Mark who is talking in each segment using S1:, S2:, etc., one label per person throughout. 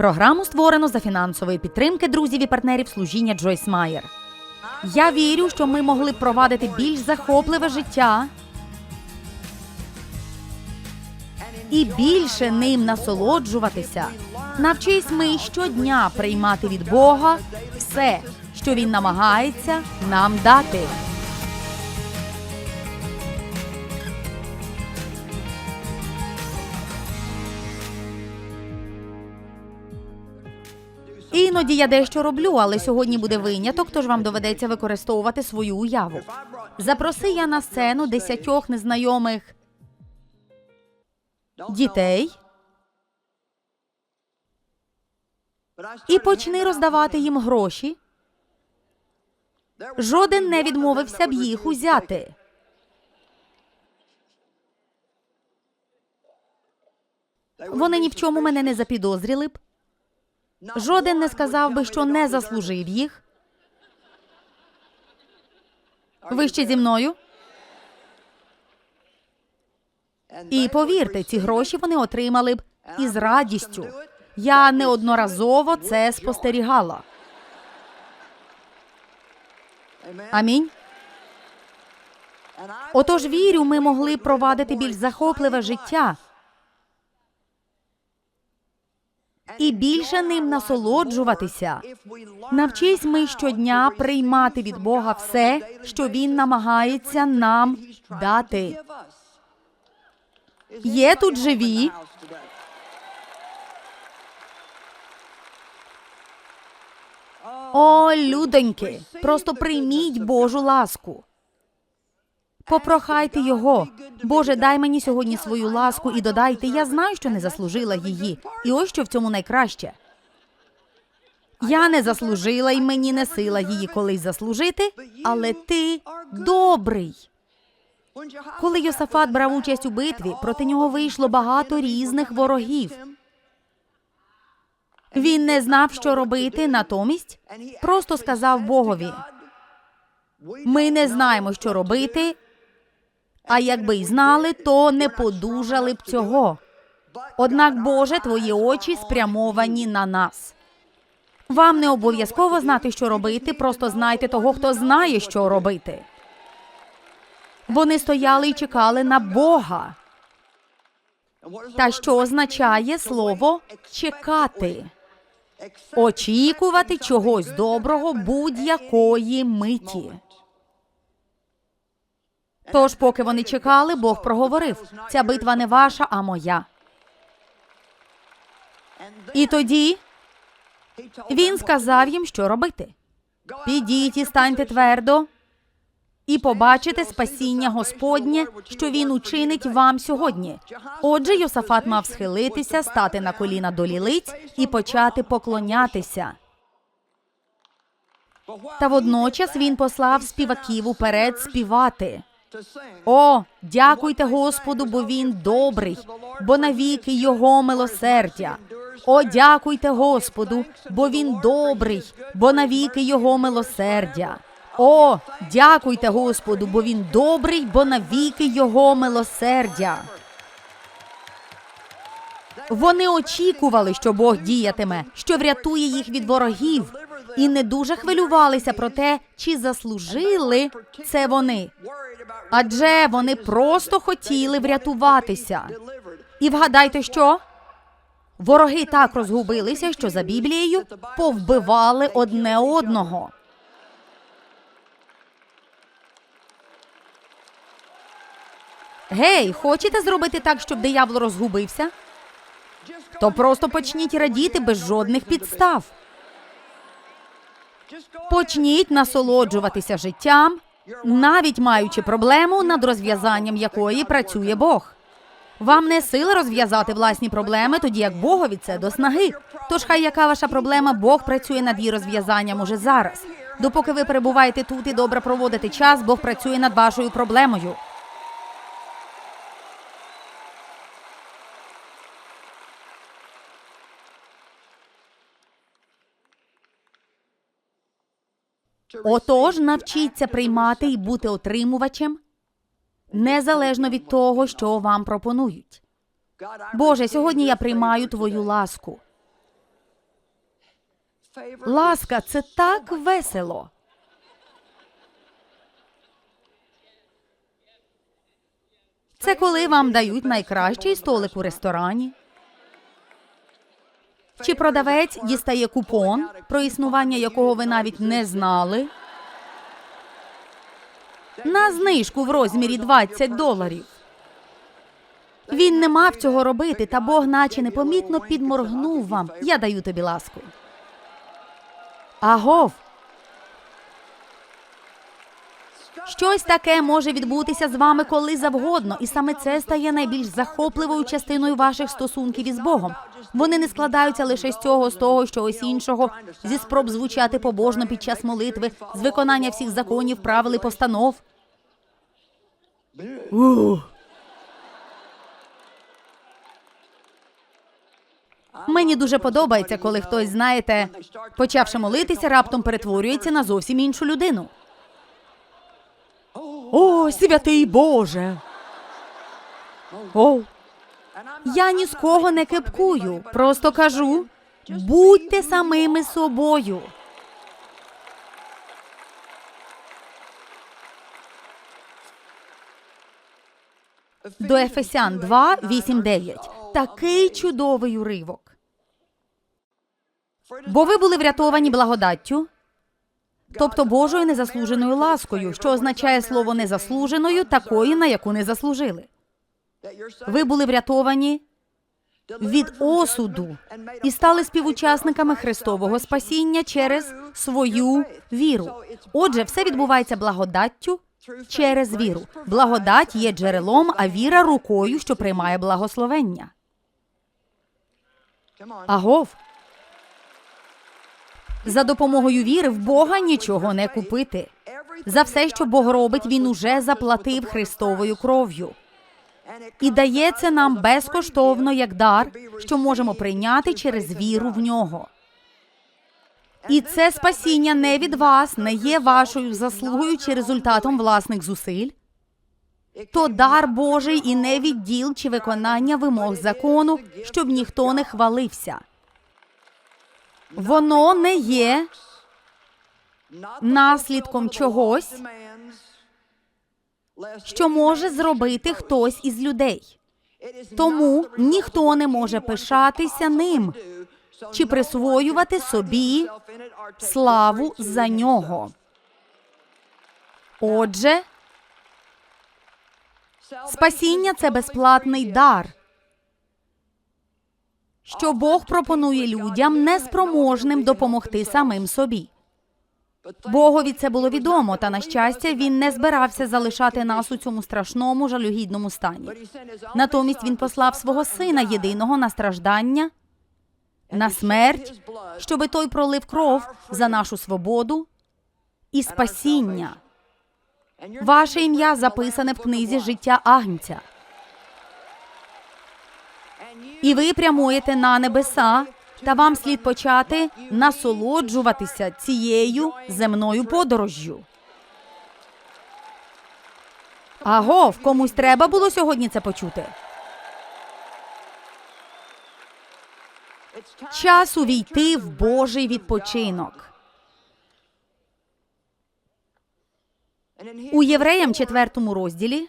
S1: Програму створено за фінансової підтримки друзів і партнерів служіння Джойс Майер. Я вірю, що ми могли б провадити більш захопливе життя і більше ним насолоджуватися. Навчись ми щодня приймати від Бога все, що він намагається нам дати. Іноді я дещо роблю, але сьогодні буде виняток, тож вам доведеться використовувати свою уяву. Запроси я на сцену десятьох незнайомих дітей і почни роздавати їм гроші. Жоден не відмовився б їх узяти. Вони ні в чому мене не запідозріли б. Жоден не сказав би, що не заслужив їх. Ви ще зі мною? І повірте, ці гроші вони отримали б із радістю. Я неодноразово це спостерігала. Амінь. Отож, вірю, ми могли провадити більш захопливе життя і більше ним насолоджуватися. Навчись ми щодня приймати від Бога все, що Він намагається нам дати. Є тут живі. О, людоньки, просто прийміть Божу ласку. Попрохайте його. Боже, дай мені сьогодні свою ласку і додайте. Я знаю, що не заслужила її. І ось що в цьому найкраще. Я не заслужила і мені не сила її колись заслужити, але ти добрий. Коли Йосафат брав участь у битві, проти нього вийшло багато різних ворогів. Він не знав, що робити, натомість просто сказав Богові: ми не знаємо, що робити, а якби й знали, то не подужали б цього. Однак, Боже, твої очі спрямовані на нас. Вам не обов'язково знати, що робити, просто знайте того, хто знає, що робити. Вони стояли і чекали на Бога. Та що означає слово чекати? Очікувати чогось доброго будь-якої миті. Тож, поки вони чекали, Бог проговорив: ця битва не ваша, а моя. І тоді він сказав їм, що робити. Підіть і станьте твердо, і побачите спасіння Господнє, що він учинить вам сьогодні. Отже, Йосафат мав схилитися, стати на коліна до лілиць і почати поклонятися. Та водночас він послав співаків уперед співати. О, дякуйте Господу, бо він добрий, бо навіки його милосердя. О, дякуйте Господу, бо він добрий, бо навіки його милосердя. О, дякуйте Господу, бо він добрий, бо навіки його милосердя. Вони очікували, що Бог діятиме, що врятує їх від ворогів, і не дуже хвилювалися про те, чи заслужили це вони. Адже вони просто хотіли врятуватися. І вгадайте, що вороги так розгубилися, що за Біблією повбивали одне одного. Гей, хочете зробити так, щоб диявол розгубився? То просто почніть радіти без жодних підстав. Почніть насолоджуватися життям, навіть маючи проблему, над розв'язанням якої працює Бог. Вам не сила розв'язати власні проблеми, тоді як Богові це до снаги. Тож хай яка ваша проблема, Бог працює над її розв'язанням уже зараз. Допоки ви перебуваєте тут і добре проводите час, Бог працює над вашою проблемою. Отож, навчіться приймати і бути отримувачем незалежно від того, що вам пропонують. Боже, сьогодні я приймаю твою ласку. Ласка, це так весело. Це коли вам дають найкращий столик у ресторані. Чи продавець дістає купон, про існування якого ви навіть не знали? На знижку в розмірі 20 доларів. Він не мав цього робити, та Бог наче непомітно підморгнув вам. Я даю тобі ласку. Агов. Щось таке може відбутися з вами коли завгодно, і саме це стає найбільш захопливою частиною ваших стосунків із Богом. Вони не складаються лише з цього, з того, що ось іншого, зі спроб звучати побожно під час молитви, з виконання всіх законів, правил і постанов. Ух. Мені дуже подобається, коли хтось, знаєте, почавши молитися, раптом перетворюється на зовсім іншу людину. О, святий Боже. О, я ні з кого не кепкую. Просто кажу, будьте самими собою. До Ефесян 2, 8, 9. Такий чудовий уривок. Бо ви були врятовані благодаттю, тобто Божою незаслуженою ласкою, що означає слово незаслуженою, такою, на яку не заслужили. Ви були врятовані від осуду і стали співучасниками Христового спасіння через свою віру. Отже, все відбувається благодаттю через віру. Благодать є джерелом, а віра рукою, що приймає благословення. Агов. За допомогою віри в Бога нічого не купити. За все, що Бог робить, він уже заплатив Христовою кров'ю. І дає це нам безкоштовно як дар, що можемо прийняти через віру в нього. І це спасіння не від вас, не є вашою заслугою чи результатом власних зусиль. То дар Божий і не відділ чи виконання вимог закону, щоб ніхто не хвалився. Воно не є наслідком чогось, що може зробити хтось із людей. Тому ніхто не може пишатися ним чи присвоювати собі славу за нього. Отже, спасіння це безплатний дар, що Бог пропонує людям неспроможним допомогти самим собі. Богові це було відомо, та на щастя, він не збирався залишати нас у цьому страшному жалюгідному стані. Натомість він послав свого сина єдиного на страждання, на смерть, щоби той пролив кров за нашу свободу і спасіння. Ваше ім'я записане в книзі життя Агнця. І ви прямуєте на небеса, та вам слід почати насолоджуватися цією земною подорожжю. Агов, комусь треба було сьогодні це почути. Час увійти в Божий відпочинок. У Євреям четвертому розділі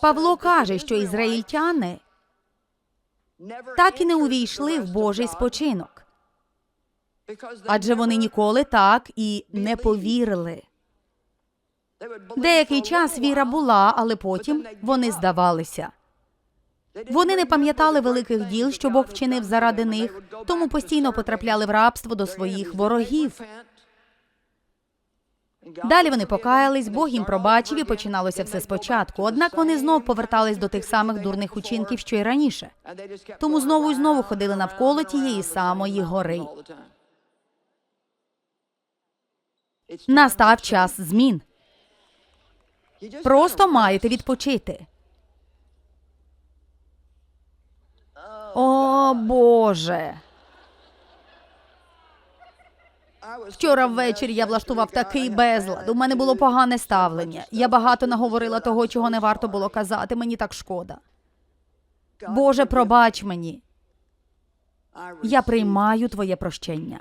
S1: Павло каже, що ізраїльтяни так і не увійшли в Божий спочинок, адже вони ніколи так і не повірили. Деякий час віра була, але потім вони здавалися. Вони не пам'ятали великих діл, що Бог вчинив заради них, тому постійно потрапляли в рабство до своїх ворогів. Далі вони покаялись, Бог їм пробачив і починалося все спочатку. Однак вони знов повертались до тих самих дурних учинків, що й раніше. Тому знову і знову ходили навколо тієї самої гори. Настав час змін. Просто маєте відпочити. О Боже. Вчора ввечері я влаштував такий безлад. У мене було погане ставлення. Я багато наговорила того, чого не варто було казати. Мені так шкода. Боже, пробач мені. Я приймаю твоє прощення.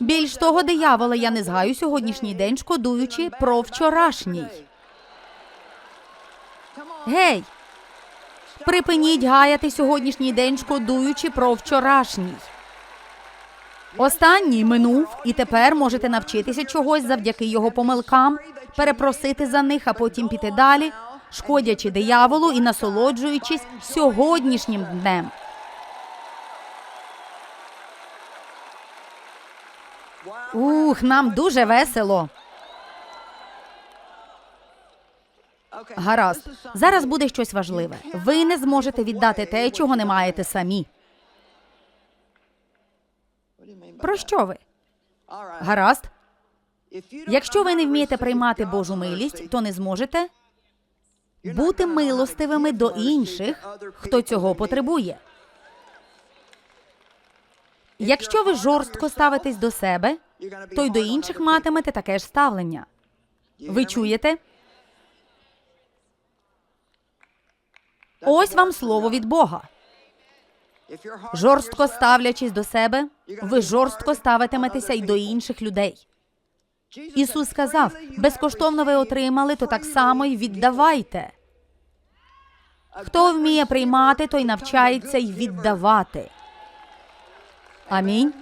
S1: Більш того, диявола я не згаю сьогоднішній день, шкодуючи про вчорашній. Гей, припиніть гаяти сьогоднішній день, шкодуючи про вчорашній. Останній минув, і тепер можете навчитися чогось завдяки його помилкам, перепросити за них, а потім піти далі, шкодячи дияволу і насолоджуючись сьогоднішнім днем. Ух, нам дуже весело. Гаразд, зараз буде щось важливе. Ви не зможете віддати те, чого не маєте самі. Про що ви? Гаразд. Якщо ви не вмієте приймати Божу милість, то не зможете бути милостивими до інших, хто цього потребує. Якщо ви жорстко ставитесь до себе, то й до інших матимете таке ж ставлення. Ви чуєте? Ось вам слово від Бога. Жорстко ставлячись до себе, ви жорстко ставитиметеся й до інших людей. Ісус сказав: безкоштовно ви отримали, то так само й віддавайте. Хто вміє приймати, той навчається й віддавати. Амінь.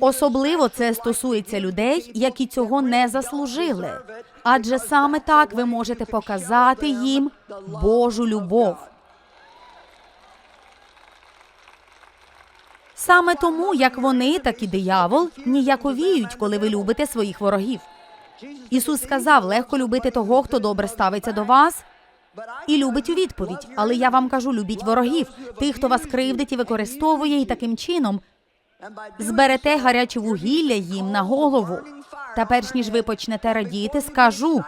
S1: Особливо це стосується людей, які цього не заслужили. Адже саме так ви можете показати їм Божу любов. Саме тому, як вони, так і диявол ніяковіють, коли ви любите своїх ворогів. Ісус сказав, легко любити того, хто добре ставиться до вас, і любить у відповідь. Але я вам кажу, любіть ворогів, тих, хто вас кривдить і використовує, і таким чином зберете гаряче вугілля їм на голову. Та перш ніж ви почнете радіти, скажу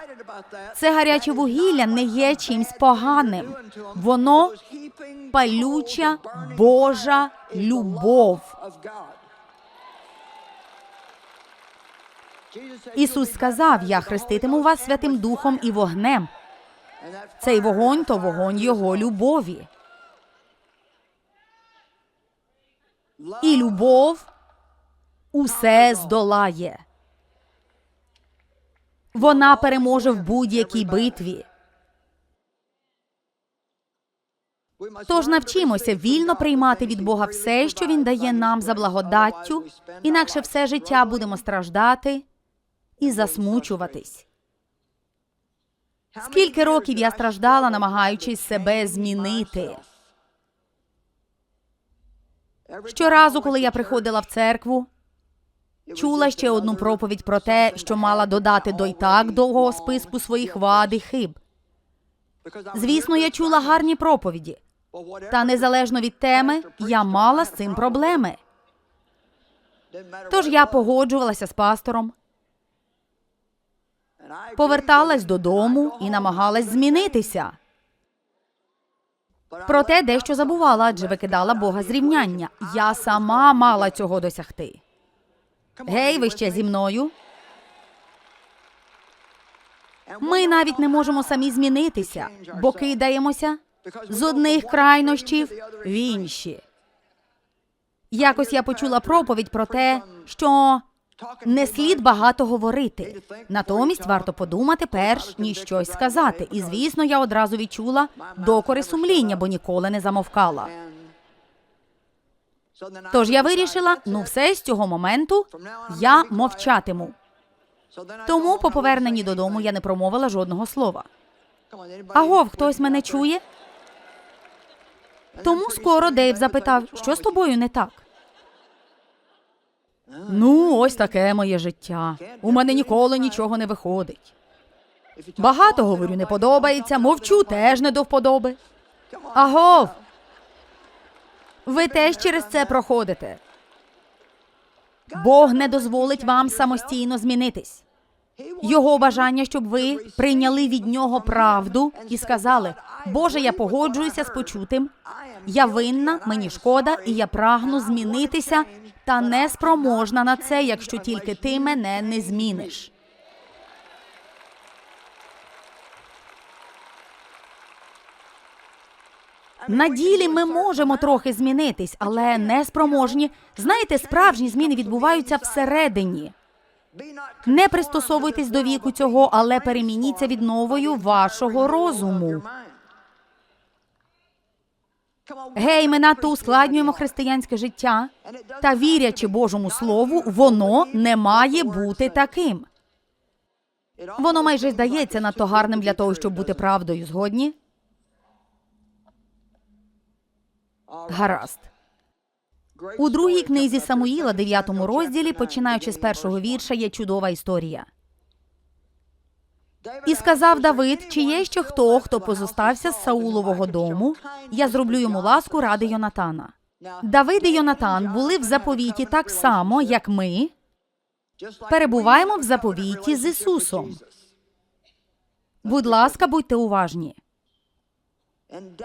S1: це гаряче вугілля не є чимсь поганим. Воно палюча Божа любов. Ісус сказав: Я хреститиму вас Святим Духом і вогнем. Цей вогонь то вогонь Його любові. І любов усе здолає. Вона переможе в будь-якій битві. Тож навчимося вільно приймати від Бога все, що Він дає нам за благодаттю, інакше все життя будемо страждати і засмучуватись. Скільки років я страждала, намагаючись себе змінити. Щоразу, коли я приходила в церкву, чула ще одну проповідь про те, що мала додати до й так довгого списку своїх вад і хиб. Звісно, я чула гарні проповіді, та незалежно від теми, я мала з цим проблеми. Тож я погоджувалася з пастором, поверталась додому і намагалась змінитися. Проте дещо забувала, адже викидала Бога з рівняння. Я сама мала цього досягти. Гей, ви ще зі мною. Ми навіть не можемо самі змінитися, бо кидаємося з одних крайнощів в інші. Якось я почула проповідь про те, що не слід багато говорити. Натомість варто подумати, перш ніж щось сказати. І звісно, я одразу відчула докори сумління, бо ніколи не замовкала. Тож я вирішила, ну все з цього моменту я мовчатиму. Тому по поверненні додому я не промовила жодного слова. Агов, хтось мене чує? Тому скоро Дейв запитав, що з тобою не так. Ну, ось таке моє життя. У мене ніколи нічого не виходить. Багато говорю, не подобається, мовчу теж не до вподоби. Агов! Ви теж через це проходите. Бог не дозволить вам самостійно змінитись. Його бажання, щоб ви прийняли від нього правду і сказали: Боже, я погоджуюся з почутим. Я винна, мені шкода, і я прагну змінитися, та не спроможна на це, якщо тільки ти мене не зміниш. На ділі ми можемо трохи змінитись, але не спроможні. Знаєте, справжні зміни відбуваються всередині. Не пристосовуйтесь до віку цього, але перемініться відновою вашого розуму. Гей, ми надто ускладнюємо християнське життя. Та вірячи Божому Слову, воно не має бути таким. Воно майже здається надто гарним для того, щоб бути правдою. Згодні? Гаразд. У другій книзі Самуїла, 9 розділі, починаючи з першого вірша, є чудова історія. І сказав Давид, чи є ще хто, хто позостався з Саулового дому, я зроблю йому ласку ради Йонатана. Давид і Йонатан були в заповіті так само, як ми перебуваємо в заповіті з Ісусом. Будь ласка, будьте уважні.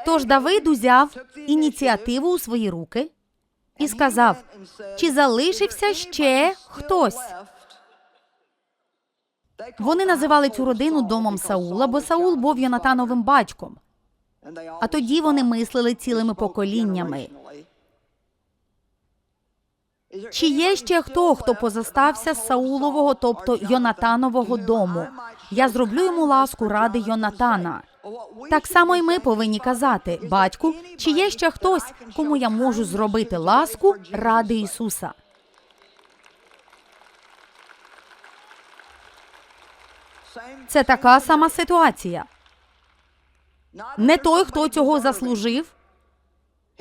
S1: Тож Давид узяв ініціативу у свої руки і сказав: чи залишився ще хтось? Вони називали цю родину домом Саула, бо Саул був Йонатановим батьком. А тоді вони мислили цілими поколіннями. Чи є ще хто, хто позостався з Саулового, тобто Йонатанового дому? Я зроблю йому ласку ради Йонатана. Так само й ми повинні казати, батьку, чи є ще хтось, кому я можу зробити ласку ради Ісуса? Це така сама ситуація. Не той, хто цього заслужив.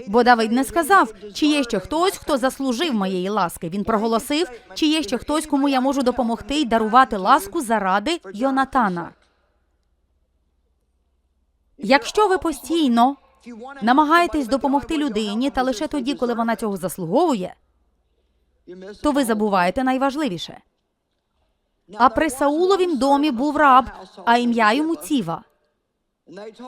S1: Бо Давид не сказав, чи є ще хтось, хто заслужив моєї ласки. Він проголосив, чи є ще хтось, кому я можу допомогти й дарувати ласку заради Йонатана. Якщо ви постійно намагаєтесь допомогти людині, та лише тоді, коли вона цього заслуговує, то ви забуваєте найважливіше. А при Сауловім домі був раб, а ім'я йому Ціва.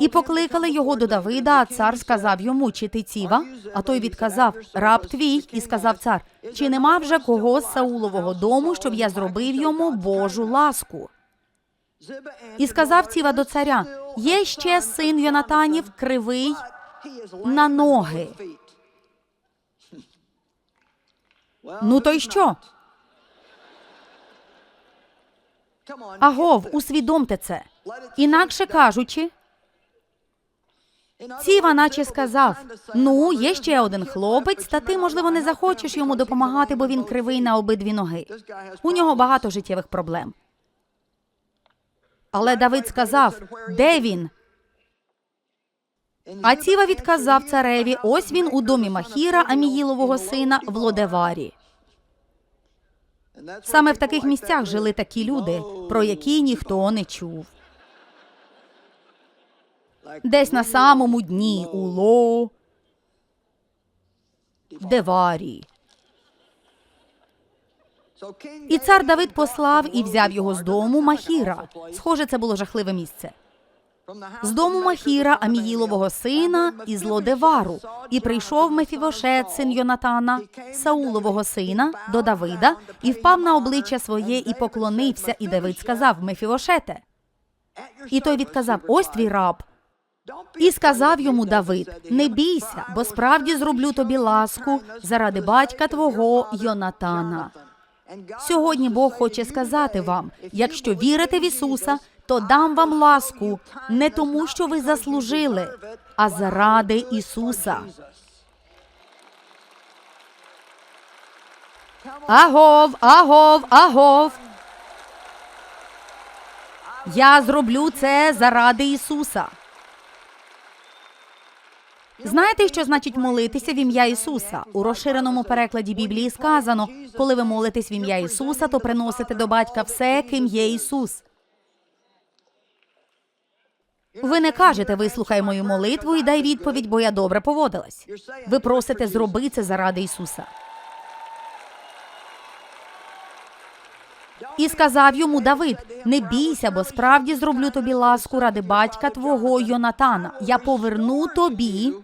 S1: І покликали його до Давида, а цар сказав йому, чи ти ціва? А той відказав раб твій, і сказав цар, чи нема вже кого з Саулового дому, щоб я зробив йому Божу ласку? І сказав ціва до царя: є ще син Йонатанів, кривий на ноги. Ну то й що? Агов, усвідомте це. Інакше кажучи, Ціва наче сказав: ну, є ще один хлопець, та ти, можливо, не захочеш йому допомагати, бо він кривий на обидві ноги. У нього багато життєвих проблем. Але Давид сказав: де він? А Ціва відказав цареві: ось він у домі Махіра, Аміїлового сина, в Лодеварі. Саме в таких місцях жили такі люди, про які ніхто не чув. Десь на самому дні у Ло, в Деварі. І цар Давид послав і взяв його з дому Махіра. Схоже, це було жахливе місце. З дому Махіра, Аміїлового сина, із Лодевару, і прийшов Мефівошет, син Йонатана, Саулового сина, до Давида, і впав на обличчя своє і поклонився. І Давид сказав Мефівошете. І той відказав: Ось твій раб. І сказав йому Давид: Не бійся, бо справді зроблю тобі ласку заради батька твого Йонатана. Сьогодні Бог хоче сказати вам: якщо вірите в Ісуса, то дам вам ласку не тому, що ви заслужили, а заради Ісуса. Агов, агов, агов. Я зроблю це заради Ісуса. Знаєте, що значить молитися в ім'я Ісуса? У розширеному перекладі Біблії сказано: коли ви молитесь в ім'я Ісуса, то приносите до батька все, ким є Ісус. Ви не кажете, вислухай мою молитву і дай відповідь, бо я добре поводилась. Ви просите зроби це заради Ісуса. І сказав йому Давид: Не бійся, бо справді зроблю тобі ласку ради батька твого Йонатана. Я поверну тобі.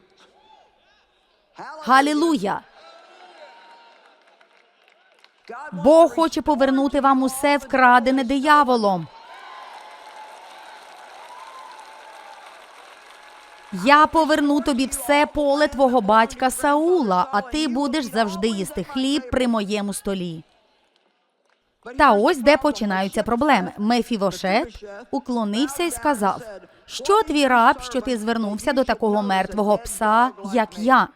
S1: Галілуя! Бог хоче повернути вам усе вкрадене дияволом. Я поверну тобі все поле твого батька Саула, а ти будеш завжди їсти хліб при моєму столі. Та ось де починаються проблеми. Мефівошет уклонився і сказав: Що твій раб, що ти звернувся до такого мертвого пса, як я?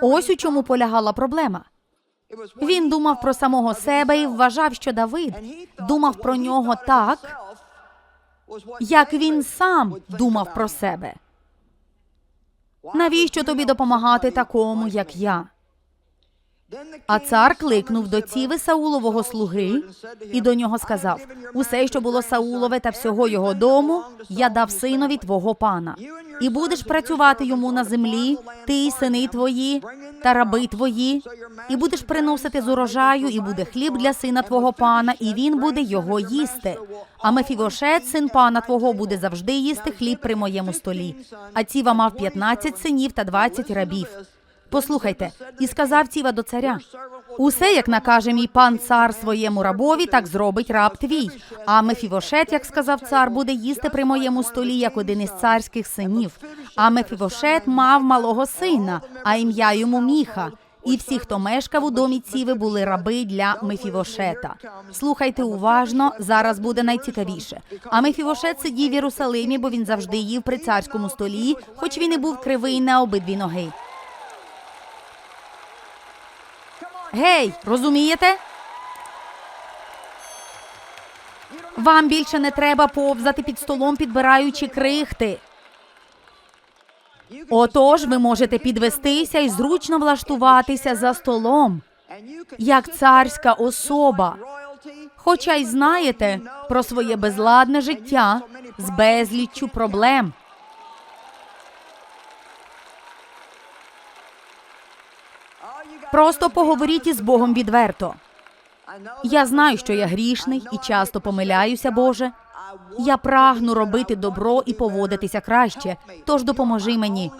S1: Ось у чому полягала проблема. Він думав про самого себе і вважав, що Давид думав про нього так, як він сам думав про себе. Навіщо тобі допомагати такому, як я? А цар кликнув до ціви Саулового слуги і до нього сказав: Усе, що було Саулове та всього його дому, я дав синові твого пана, і будеш працювати йому на землі, ти й сини твої та раби твої, і будеш приносити з урожаю, і буде хліб для сина твого пана, і він буде його їсти. А Мефівошет, син пана твого, буде завжди їсти хліб при моєму столі. А ціва мав 15 синів та 20 рабів. Послухайте, і сказав ціва до царя: усе, як накаже мій пан цар своєму рабові, так зробить раб твій. А Мефівошет, як сказав цар, буде їсти при моєму столі, як один із царських синів. А Мефівошет мав малого сина, а ім'я йому міха. І всі, хто мешкав у домі ціви, були раби для Мефівошета. Слухайте уважно, зараз буде найцікавіше. А Мефівошет сидів в Єрусалимі, бо він завжди їв при царському столі, хоч він і був кривий на обидві ноги. Гей, розумієте? Вам більше не треба повзати під столом, підбираючи крихти. Отож, ви можете підвестися і зручно влаштуватися за столом, як царська особа. Хоча й знаєте про своє безладне життя з безліччю проблем. Просто поговоріть із Богом відверто. Я знаю, що я грішний і часто помиляюся, Боже. Я прагну робити добро і поводитися краще. Тож допоможи мені.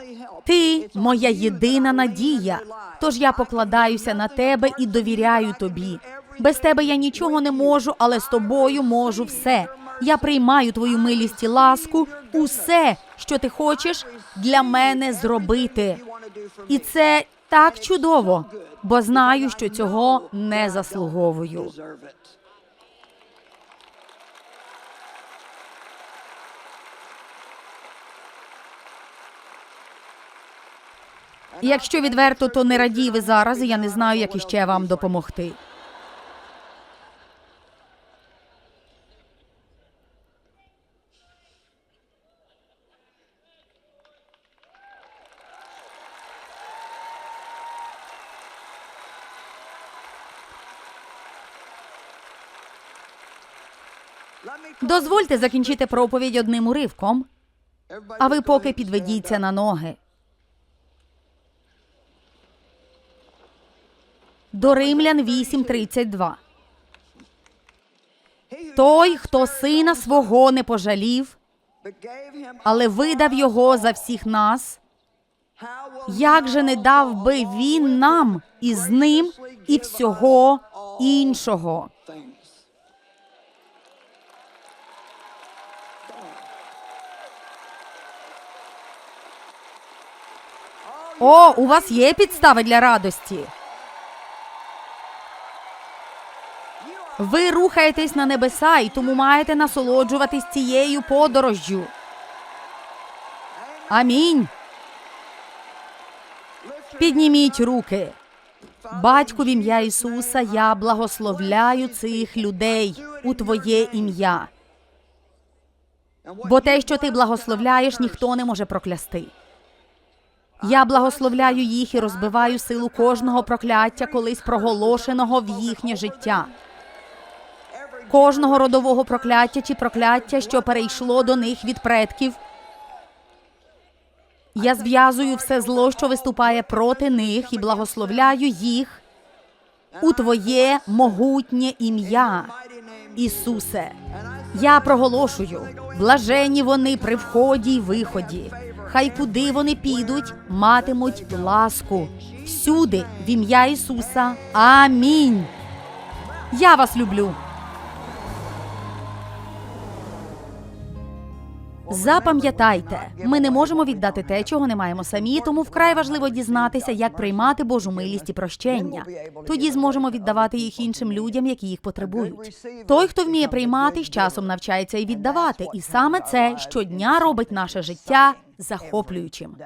S1: Ти моя єдина надія. Тож я покладаюся на тебе і довіряю тобі. Без тебе я нічого не можу, але з тобою можу все. Я приймаю твою милість і ласку, усе, що ти хочеш для мене зробити. І це так чудово, бо знаю, що цього не заслуговую. Якщо відверто, то не радій ви зараз, і я не знаю, як іще вам допомогти. Дозвольте закінчити проповідь одним уривком, а ви поки підведіться на ноги. До Римлян 8.32. Той, хто сина свого не пожалів, але видав його за всіх нас, як же не дав би він нам із ним і всього іншого? О, у вас є підстави для радості. Ви рухаєтесь на небеса і тому маєте насолоджуватись цією подорожжю. Амінь. Підніміть руки. Батьку в ім'я Ісуса, я благословляю цих людей у Твоє ім'я. Бо те, що ти благословляєш, ніхто не може проклясти. Я благословляю їх і розбиваю силу кожного прокляття, колись проголошеного в їхнє життя. Кожного родового прокляття чи прокляття, що перейшло до них від предків. Я зв'язую все зло, що виступає проти них, і благословляю їх у Твоє могутнє ім'я, Ісусе. Я проголошую, блажені вони при вході й виході. Хай куди вони підуть, матимуть ласку. Всюди, в ім'я Ісуса. Амінь. Я вас люблю. Запам'ятайте, ми не можемо віддати те, чого не маємо самі, тому вкрай важливо дізнатися, як приймати Божу милість і прощення. Тоді зможемо віддавати їх іншим людям, які їх потребують. Той, хто вміє приймати, з часом навчається і віддавати, і саме це щодня робить наше життя захоплюючим.